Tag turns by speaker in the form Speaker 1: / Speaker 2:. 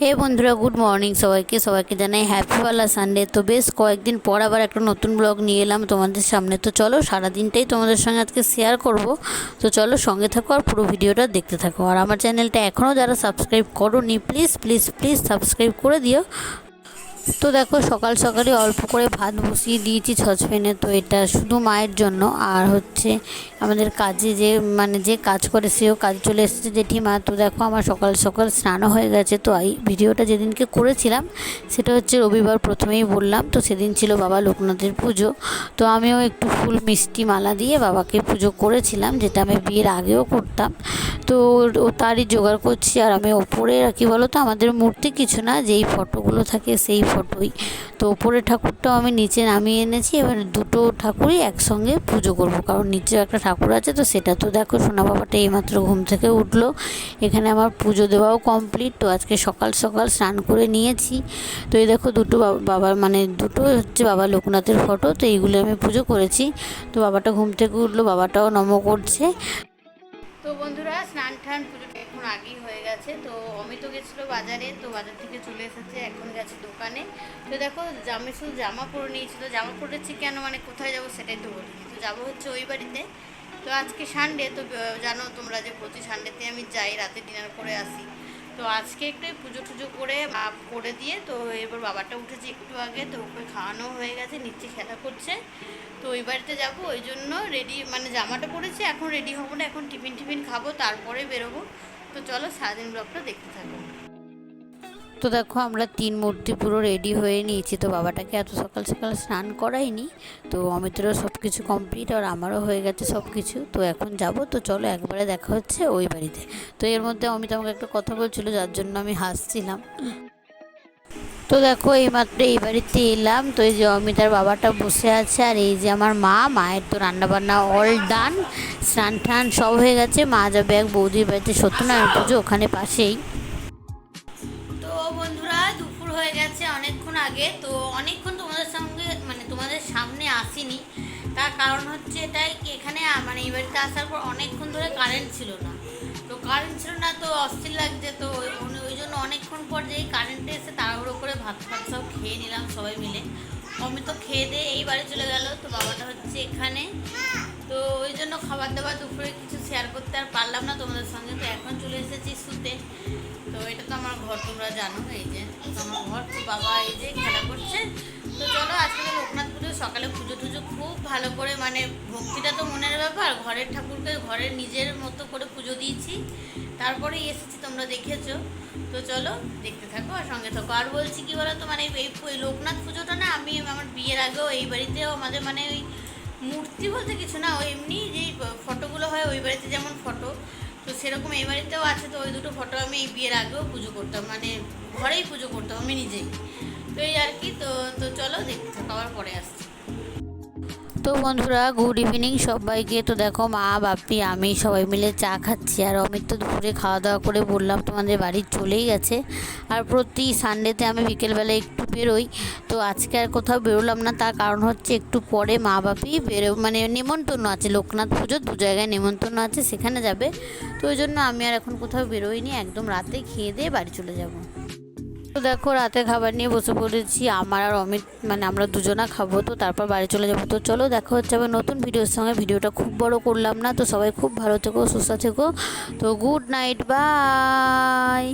Speaker 1: হে বন্ধুরা good morning সবাইকে। সবাইকে জানাই হ্যাপিওয়ালা সানডে তো বেশ কয়েকদিন পর আবার একটা নতুন ব্লগ নিয়ে এলাম তোমাদের সামনে। তো চলো সারাদিনটাই তোমাদের সঙ্গে আজকে শেয়ার করব। তো চলো সঙ্গে থাকো আর পুরো ভিডিওটা দেখতে থাকো। আর আমার চ্যানেলটা এখনও যারা সাবস্ক্রাইব করো নি প্লিজ প্লিজ প্লিজ সাবস্ক্রাইব করে দিও। তো দেখো, সকাল সকালে অল্প করে ভাত বসিয়ে দিয়েছি সসপ্যানে। তো এটা শুধু মায়ের জন্য। আর হচ্ছে আমাদের কাজে যে মানে যে কাজ করে, সেও কাজ চলে এসেছে জেঠিমা। তো দেখো, আমার সকাল সকাল স্নানও হয়ে গেছে। তো এই ভিডিওটা যেদিনকে করেছিলাম, সেটা হচ্ছে রবিবার প্রথমেই বললাম। তো সেদিন ছিল বাবা লোকনাথের পুজো। তো আমিও একটু ফুল মিষ্টি মালা দিয়ে বাবাকে পুজো করেছিলাম, যেটা আমি বিয়ের আগেও করতাম। তো ও তারই জোগাড় করছি। আর আমি ওপরে কী বলো তো আমাদের মূর্তি কিছু না, যেই ফটোগুলো থাকে, সেই ফটোই তো ওপরে ঠাকুরটাও আমি নিচে নামিয়ে এনেছি, এবার দুটো ঠাকুরই একসঙ্গে পুজো করব, কারণ নিচে একটা ঠাকুর আছে, তো সেটা তো দেখো সোনা বাবাটা এইমাত্র ঘুম থেকে উঠল। এখানে আমার পুজো দেওয়াও কমপ্লিট, তো আজকে সকাল সকাল স্নান করে নিয়েছি। তো এই দেখো দুটো বাবার মানে দুটো হচ্ছে বাবা লোকনাথের ফটো, তো এইগুলো আমি পুজো করেছি। তো বাবাটা ঘুম থেকে উঠল, বাবাটাও নম করছে। তো বন্ধুরা স্নান টান পুজোটা এখন আগেই হয়ে গেছে। তো অমিত গেছিল বাজারে, তো বাজার থেকে চলে এসেছে, এখন গেছে দোকানে। তো দেখো, জামে শুধু জামা পরে নিয়েছিল। জামা পরেছি কেন মানে কোথায় যাব সেটাই তো বলি তো যাব হচ্ছে ওই বাড়িতে। তো আজকে সানডে তো জানো তোমরা যে প্রতি সানডেতে আমি যাই, রাতে ডিনার করে আসি। তো আজকে একটু পুজো টুজো করে করে দিয়ে, তো এবার বাবাটা উঠেছে একটু আগে, তো ওকে খাওয়ানো হয়ে গেছে, নিচে খেলা করছে। তো ওই বাড়িতে যাব, ওই জন্য রেডি মানে জামাটা পরেছি, এখন রেডি হব না, এখন টিফিন টিফিন খাব, তারপরে বেরোবো। তো চলো সারাদিন ব্লগটা দেখতে থাকো। তো দেখো, আমরা তিন মূর্তি পুরো রেডি হয়ে নিয়েছি। তো বাবাটাকে এত সকাল সকাল স্নান করাইনি তো অমিতেরও সব কিছু কমপ্লিট আর আমারও হয়ে গেছে সব কিছু তো এখন যাব। তো চলো একবারে দেখা হচ্ছে ওই বাড়িতে। তো এর মধ্যে অমিত আমাকে একটা কথা বলছিল, যার জন্য আমি হাসছিলাম। তো দেখো, এইমাত্র এই বাড়িতে এলাম। তো এই যে অমিতার বাবাটা বসে আছে, আর এই যে আমার মা, মায়ের তো রান্নাবান্না অল ডান স্নান টান সব হয়ে গেছে, মা যাবে এক বৌদির বাড়িতে সত্যনারায়ণ পুজো ওখানে পাশেই। তো বন্ধুরা, দুপুর হয়ে গেছে অনেকক্ষণ আগে, তো অনেকক্ষণ তোমাদের সঙ্গে মানে তোমাদের সামনে আসিনি। তার কারণ হচ্ছে এটাই এখানে মানে এই বাড়িতে আসার পর অনেকক্ষণ ধরে কারেন্ট ছিল না। তো কারেন্ট ছিল না, তো অস্থির লাগছে, তো ওই- ভাত ফাত সব খেয়ে নিলাম সবাই মিলে। মম্মি তো খেয়ে দিয়ে এই বাড়ি চলে গেল, তো বাবাটা হচ্ছে এখানে। তো ওই জন্য খাবার দাবার দুপুরে কিছু শেয়ার করতে আর পারলাম না তোমাদের সঙ্গে, তো এখন চলে এসেছি শুতে। তো এটা তো আমার ঘর, তোমরা জানো, এই যে আমার ঘর, তো বাবা এই যে খেলা করছে। তো চলো, আজকে লোকনাথ পুজো, সকালে পুজো টুজো খুব ভালো করে মানে ভক্তিটা তো মনের ব্যাপার, ঘরের ঠাকুরকে ঘরের নিজের মতো করে পুজো দিয়েছি। তারপরেই এসেছি, তোমরা দেখেছ। তো চলো, দেখতে থাকো আর সঙ্গে থাকো। আর বলছি কি বলো তো মানে এই এই লোকনাথ পুজোটা না, আমি আমার বিয়ের আগেও এই বাড়িতেও আমাদের মানে ওই মূর্তি বলতে কিছু না, ওই এমনি যেই ফটোগুলো হয়, ওই বাড়িতে যেমন ফটো, তো সেরকম এই বাড়িতেও আছে, তো ওই দুটো ফটো আমি এই বিয়ের আগেও পুজো করতাম মানে ঘরেই পুজো করতাম আমি নিজেই। তো এই আর কি, তো তো চলো দেখতে পরে আসছি। তো বন্ধুরা গুড ইভিনিং সবাইকে। তো দেখো, মা, বাপি, আমি সবাই মিলে চা খাচ্ছি। আর অমিত তো দুপুরে খাওয়া দাওয়া করে বললাম, তোমাদের বাড়ি চলেই গেছে। আর প্রতি সানডেতে আমি বিকেলবেলা একটু বেরোই। তো আজকে আর কোথাও বেরোলাম না, তার কারণ হচ্ছে একটু পরে মা, বাপি বেরো মানে নেমন্তন্ন আছে। লোকনাথ পুজো, দু জায়গায় নেমন্তন্ন আছে, সেখানে যাবে। তো ওই জন্য আমি আর এখন কোথাও বেরোইনি। একদম রাতে খেয়ে দিয়ে বাড়ি চলে যাব। তো দেখো, রাতে খাবার নিয়ে বসে পড়েছি। আমার আর অমিত মানে আমরা দুজনা খাব, তো তারপর বাড়ি চলে যাব। তো চলো, দেখা হচ্ছে আবার নতুন ভিডিওর সঙ্গে। ভিডিওটা খুব বড় করলাম না, তো সবাই খুব ভালো থেকো, সুস্থ থেকো। তো গুড নাইট বাই